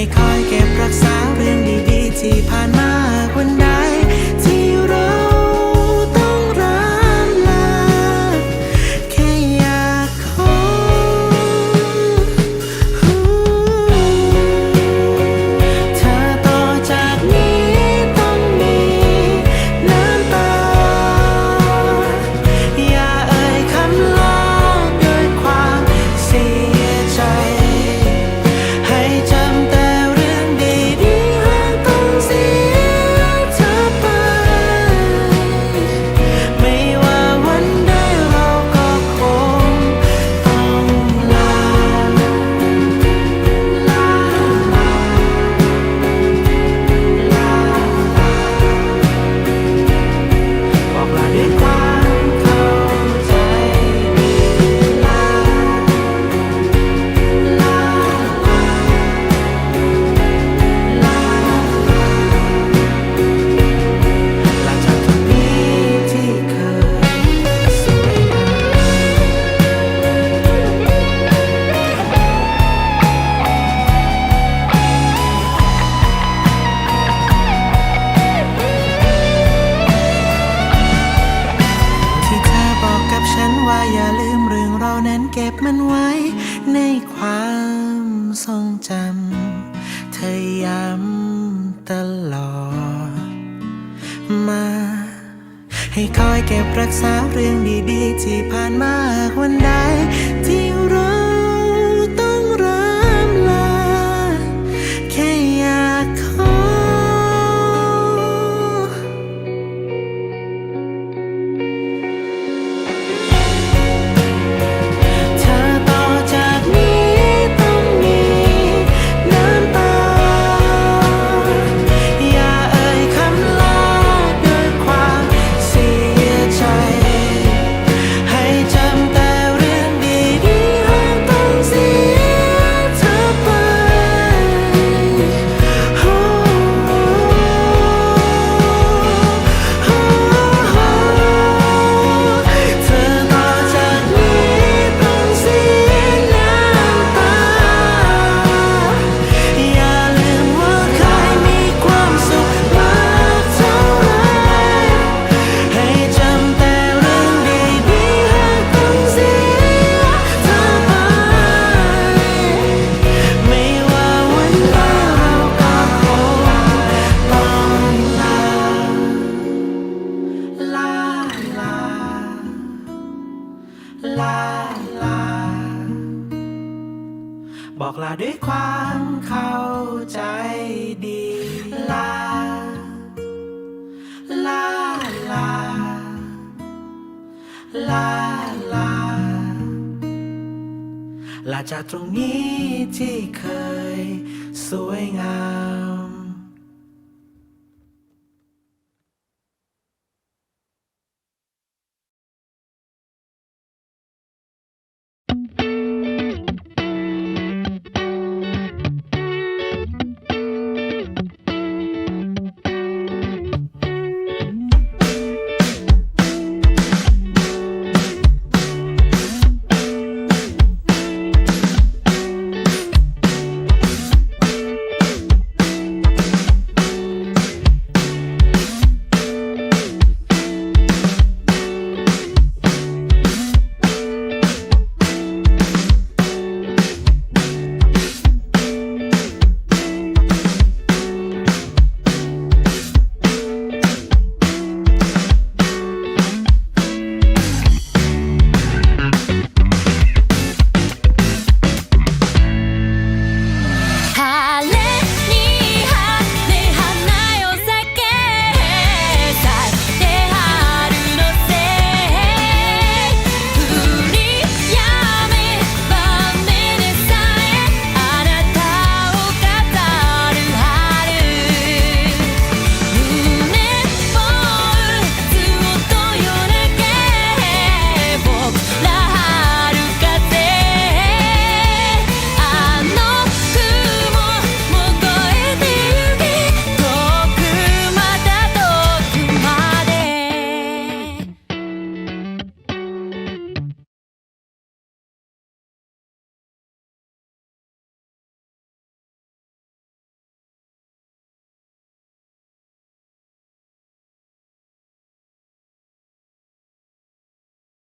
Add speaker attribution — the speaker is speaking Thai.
Speaker 1: ให้คอยเก็บรักษาเรื่องดีๆที่ผ่านมา ในความทรงจำ เธอย้ำตลอดมา ให้คอยเก็บรักษาเรื่องดีๆ ที่ผ่านมา ลาลา บอกลาด้วยความเข้าใจดี ลา ลาลา ลาลา ลาจากตรงนี้ที่เคยสวยงาม